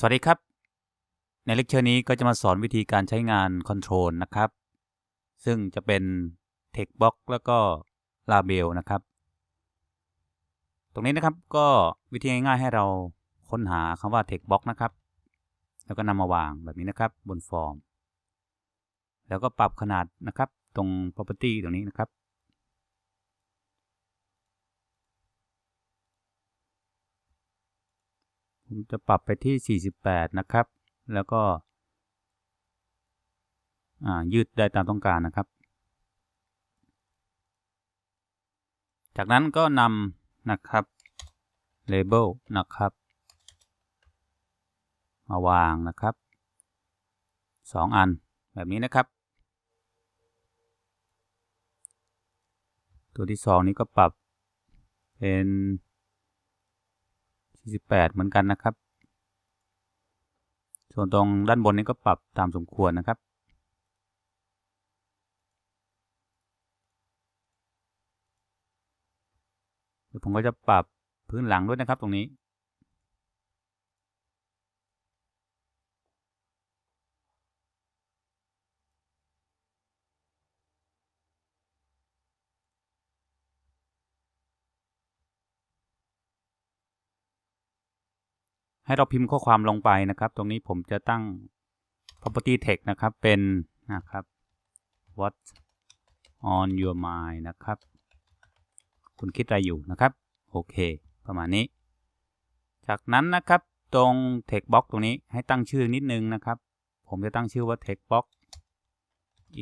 สวัสดีครับ ในเลคเชอร์นี้ก็จะมาสอนวิธีการใช้งานคอนโทรลนะครับ ซึ่งจะเป็น Textbox แล้วก็ Label นะครับ ตรงนี้นะครับก็วิธีง่ายๆให้เราค้นหาคำว่า Textbox นะครับ แล้วก็นำมาวางแบบนี้นะครับบนฟอร์ม แล้วก็ปรับขนาดนะครับ ตรง property ตรงนี้นะครับ ผมจะปรับไปที่ 48 นะครับ แล้วก็ยืดได้ตามต้องการนะครับ จากนั้นก็นำนะครับ label นะครับ มาวางนะครับ 2 อันแบบนี้นะครับ ตัวที่ 2 นี้ก็ปรับเป็น 48เหมือนกันนะครับ ส่วนตรงด้านบนนี้ก็ปรับตามสมควรนะครับ เดี๋ยวผมก็จะปรับพื้นหลังด้วยนะครับตรงนี้ ให้เราพิมพ์ข้อความลงไปนะครับ ตรงนี้ผมจะตั้ง property text นะครับ เป็นนะครับ what on your mind นะครับ คุณคิดอะไรอยู่นะครับ โอเค ประมาณนี้ จากนั้นนะครับ ตรง text box ตรงนี้ให้ตั้งชื่อนิดนึงนะครับ ผมจะตั้งชื่อว่า text box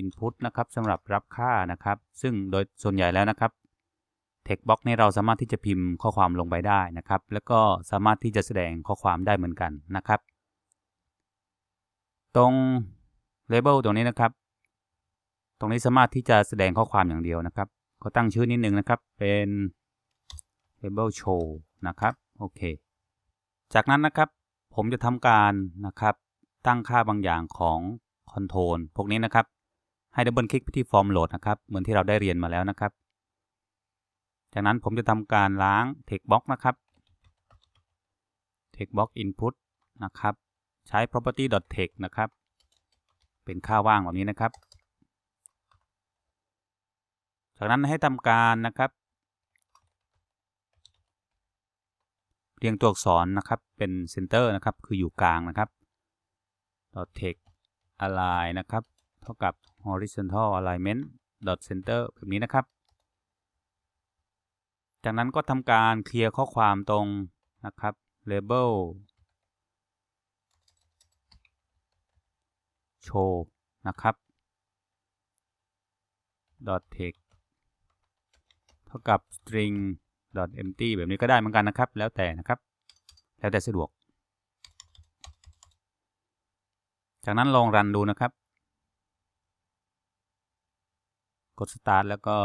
input นะครับสำหรับรับค่านะครับ ซึ่งโดยส่วนใหญ่แล้วนะครับ text box นี้เราสามารถที่จะพิมพ์ข้อความลงไปได้นะครับ แล้วก็สามารถที่จะแสดงข้อความได้เหมือนกันนะครับ ตรง label ตรงนี้นะครับ ตรงนี้สามารถที่จะแสดงข้อความอย่างเดียวนะครับก็ตั้งชื่อนิดนึงนะครับ เป็น label show นะครับ โอเค จากนั้นนะครับ ผมจะทำการนะครับ ตั้งค่าบางอย่างของ control พวกนี้นะครับ ให้ดับเบิลคลิกไปที่ form load นะครับ เหมือนที่เราได้เรียนมาแล้วนะครับ จากนั้นผมจะทำการล้าง text box นะครับ text box input นะครับ ใช้ property text นะครับ เป็นค่าว่างแบบนี้นะครับ จากนั้นให้ทำการนะครับ เรียงตัวอักษรนะครับ เป็น center นะครับ คืออยู่กลางนะครับ text align นะครับ เท่ากับ horizontal alignment center แบบนี้นะครับ จากนั้นก็ทำการเคลียร์ข้อความตรงนะครับ label show นะครับ text เท่ากับ string empty แบบนี้ก็ได้เหมือนกันนะครับ แล้วแต่นะครับ แล้วแต่สะดวก จากนั้นลองรันดูนะครับ กด start แล้วก็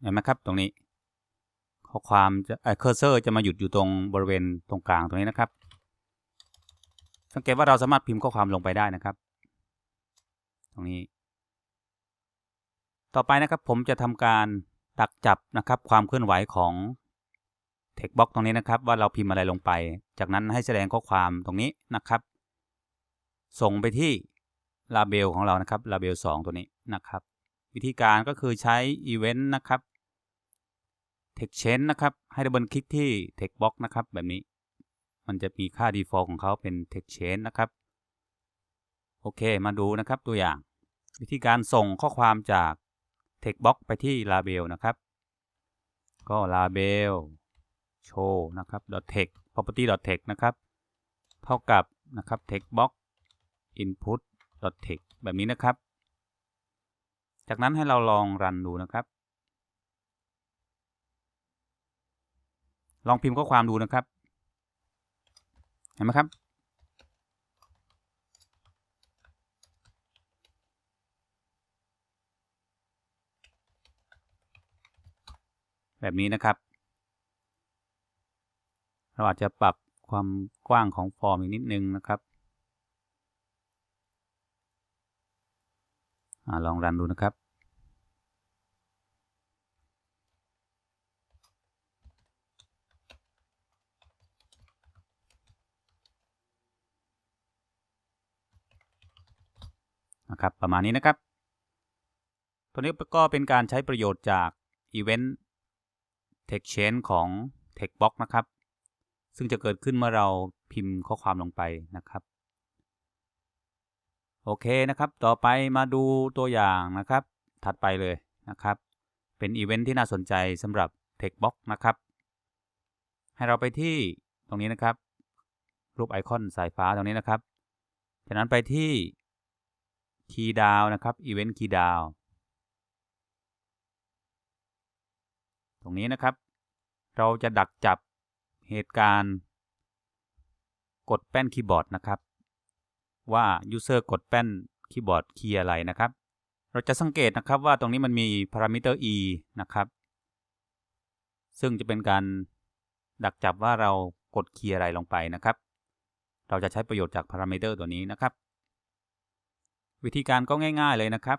เห็นไหมครับตรงนี้ข้ อความจะเคอร์เซอร์จะมาหยุดอยู่ตรงบริเวณตรงกลางตรงนี้นะครับ สังเกตว่าเราสามารถพิมพ์ข้อความลงไปได้นะครับ ตรงนี้ ต่อไปนะครับผมจะทำการดักจับนะครับ ความเคลื่อนไหวของ text box ตรงนี้นะครับ ว่าเราพิมพ์อะไรลงไป จากนั้นให้แสดงข้อความตรงนี้นะครับ ส่งไปที่ label ของเรานะครับ label 2ตัวนี้นะครับ วิธีการก็คือใช้ event นะครับ text change นะครับ ให้ดับเบิลคลิกที่ text box นะครับ แบบนี้ มันจะมีค่า default ของเขาเป็น text change นะครับ โอเค มาดูนะครับตัวอย่าง วิธีการส่งข้อความจาก text box ไปที่ label นะครับ ก็ label show นะครับ text property text นะครับ เท่ากับนะครับ text box input text แบบนี้นะครับ จากนั้นให้เราลองรันดูนะครับ ลองพิมพ์ข้อความดูนะครับ เห็นไหมครับ แบบนี้นะครับ เราอาจจะปรับความกว้างของฟอร์มอีกนิดนึงนะครับอลองรันดูนะครับ นะครับ ประมาณนี้นะครับ ตัวนี้ก็เป็นการใช้ประโยชน์จาก Event Text Change ของ Textbox นะครับ ซึ่งจะเกิดขึ้นเมื่อเราพิมพ์ข้อความลงไปนะครับ โอเคนะครับ ต่อไปมาดูตัวอย่างนะครับ ถัดไปเลยนะครับ เป็นอีเวนท์ที่น่าสนใจสำหรับ Textbox นะครับ ให้เราไปที่ตรงนี้นะครับ รูปไอคอนสายฟ้าตรงนี้นะครับ จากนั้นไปที่ Key Down นะครับ Event Key Down ตรงนี้นะครับ เราจะดักจับเหตุการณ์ กดแป้นคีย์บอร์ดนะครับ ว่า User กดแป้นคีย์บอร์ดคีย์อะไรนะครับ เราจะสังเกตนะครับว่าตรงนี้มันมีพารามิเตอร์ e นะครับ ซึ่งจะเป็นการดักจับว่าเรากดคีย์อะไรลงไปนะครับ เราจะใช้ประโยชน์จากพารามิเตอร์ตัวนี้นะครับ วิธีการก็ง่าย ๆเลยนะครับ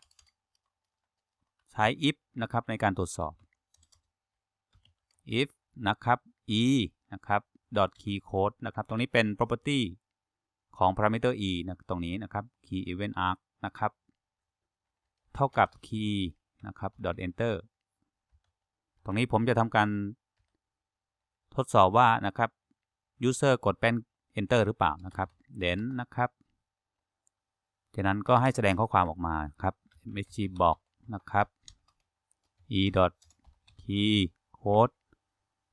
ใช้ if นะครับในการตรวจสอบ if นะครับ e นะครับ key code นะครับ ตรงนี้เป็น property ของ parameter e นะตรงนี้นะครับ key event arc นะครับ เท่ากับ key นะครับ enter ตรงนี้ผมจะทำการทดสอบว่านะครับ user กดเป็น enter หรือเปล่านะครับ then นะครับ จากนั้นก็ให้แสดงข้อความออกมาครับ msg บอกนะครับ e dot key code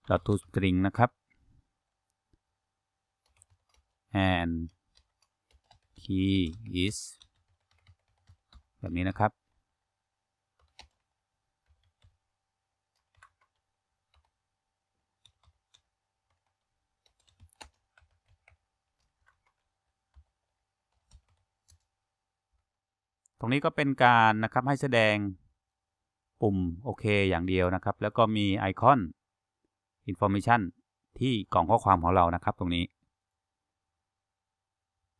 dot to string นะครับ and key is แบบนี้นะครับ ตรงนี้ก็เป็นการนะครับให้แสดงปุ่มโอเคอย่างเดียวนะครับ แล้วก็มีไอคอน information ที่กล่องข้อความของเรานะครับตรงนี้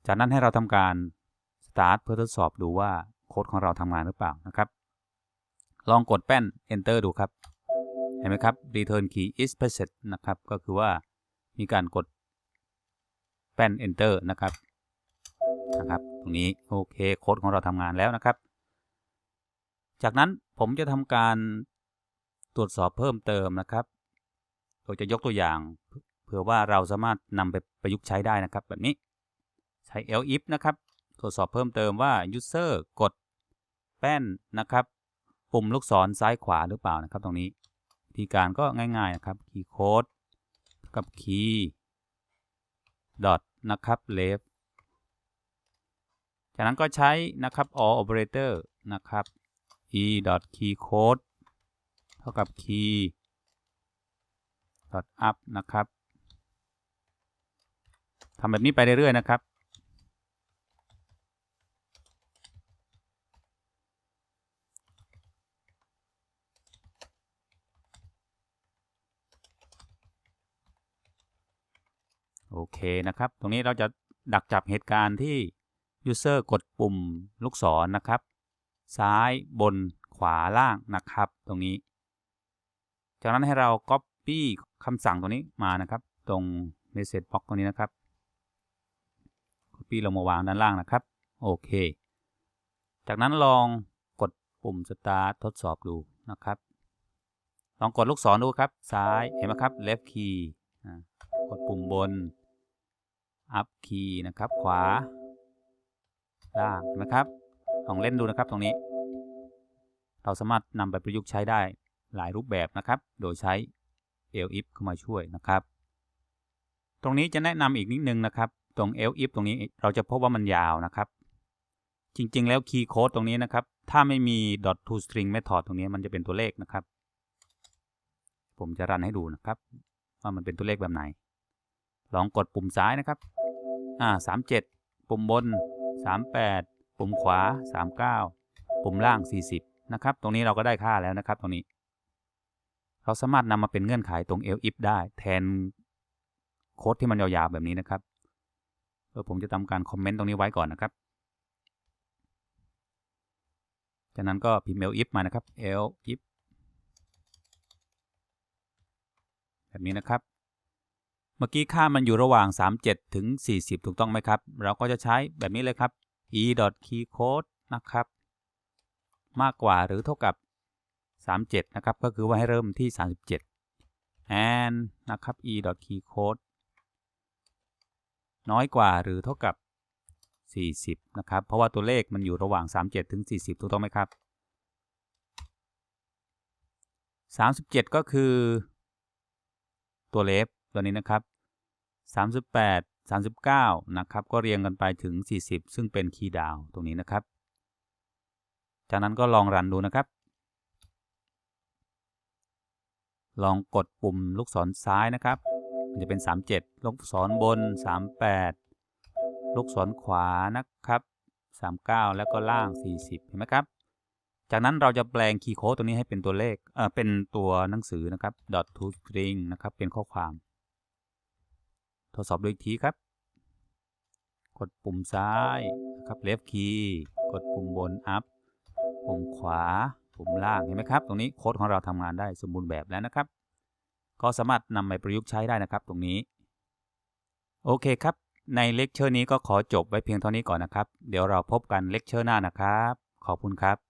จากนั้นให้เราทำการ start เพื่อทดสอบดูว่าโค้ดของเราทำงานหรือเปล่านะครับ ลองกดแป้น enter ดูครับ เห็นไหมครับ return key is present นะครับ ก็คือว่ามีการกดแป้น enter นะครับ นะครับ ตรงนี้โอเคโค้ดของเราทำงานแล้วนะครับ จากนั้นผมจะทำการตรวจสอบเพิ่มเติมนะครับโดยจะยกตัวอย่างเผื่อว่าเราสามารถนำไปประยุกต์ใช้ได้นะครับ แบบนี้ใช้ elif นะครับ ตรวจสอบเพิ่มเติมว่า user กดแป้นนะครับ ปุ่มลูกศรซ้ายขวาหรือเปล่านะครับ ตรงนี้วิธีการก็ง่าย ๆนะครับ key code กับ key dot นะครับ left จากนั้นก็ใช้นะครับ or operator นะครับ e dot key code เท่ากับ key dot up นะครับทำแบบนี้ไปเรื่อยๆนะครับ โอเคนะครับ ตรงนี้เราจะดักจับเหตุการณ์ที่ User กดปุ่มลูกศรนนะครับ ซ้ายบนขวาล่างนะครับ ตรงนี้ จากนั้นให้เรา Copy คำสั่งตรงนี้มานะครับ ตรง Message Box ตรงนี้นะครับ Copy ลงมาวางด้านล่างนะครับ โอเค จากนั้นลองกดปุ่ม Start ทดสอบดูนะครับ ลองกดลูกศรดูครับ ซ้ายเห็นไหมครับ Left key กดปุ่มบน Up key นะครับ ขวา ล่างนะครับลองเล่นดูนะครับตรงนี้ เราสามารถนำไปประยุกต์ใช้ได้หลายรูปแบบนะครับ โดยใช้ elif เข้ามาช่วยนะครับ ตรงนี้จะแนะนำอีกนิดนึงนะครับ ตรง elif ตรงนี้เราจะพบว่ามันยาวนะครับ จริงๆ แล้ว key code ตรงนี้นะครับ ถ้าไม่มี dot to string method ตรงนี้มันจะเป็นตัวเลขนะครับ ผมจะรันให้ดูนะครับ ว่ามันเป็นตัวเลขแบบไหน ลองกดปุ่มซ้ายนะครับ อ่า37ปุ่มบน 38 ปุ่มขวา 39 ปุ่มล่าง 40 นะครับ ตรงนี้เราก็ได้ค่าแล้วนะครับตรงนี้ เราสามารถนำมาเป็นเงื่อนไขตรง elif ได้แทนโค้ดที่มันยาวๆแบบนี้นะครับเออผมจะทำการคอมเมนต์ตรงนี้ไว้ก่อนนะครับ จากนั้นก็พิมพ์ elif มานะครับ elif แบบนี้นะครับ เมื่อกี้ค่ามันอยู่ระหว่าง 37 ถึง 40 ถูกต้องไหมครับ เราก็จะใช้แบบนี้เลยครับ e key code นะครับ มากกว่าหรือเท่ากับ 37 นะครับ ก็คือว่าให้เริ่มที่ 37 and นะครับ e key code น้อยกว่าหรือเท่ากับ 40 นะครับ เพราะว่าตัวเลขมันอยู่ระหว่าง 37 ถึง 40 ถูกต้องไหมครับ 37 ก็คือ ตัวเลฟ ตัวนี้นะครับ 38 39 นะครับ ก็เรียงกันไปถึง 40 ซึ่งเป็นคีย์ดาวตรงนี้นะครับ จากนั้นก็ลองรันดูนะครับ ลองกดปุ่มลูกศรซ้ายนะครับ มันจะเป็น 37 ลูกศรบน 38 ลูกศรขวานะครับ 39 แล้วก็ล่าง 40 เห็นไหมครับ จากนั้นเราจะแปลงคีย์โค้ดตัวนี้ให้เป็นตัวเลข เอ่อ เป็นตัวหนังสือนะครับ dot to string นะครับ เป็นข้อความ ทดสอบดูอีกทีครับ กดปุ่มซ้ายนะครับ left key กดปุ่มบน up ปุ่มขวา ปุ่มล่าง เห็นไหมครับ ตรงนี้โค้ดของเราทำงานได้สมบูรณ์แบบแล้วนะครับ ก็สามารถนำไปประยุกต์ใช้ได้นะครับ ตรงนี้ โอเคครับ ในเลคเชอร์นี้ก็ขอจบไว้เพียงเท่านี้ก่อนนะครับ เดี๋ยวเราพบกันเลคเชอร์หน้านะครับ ขอบคุณครับ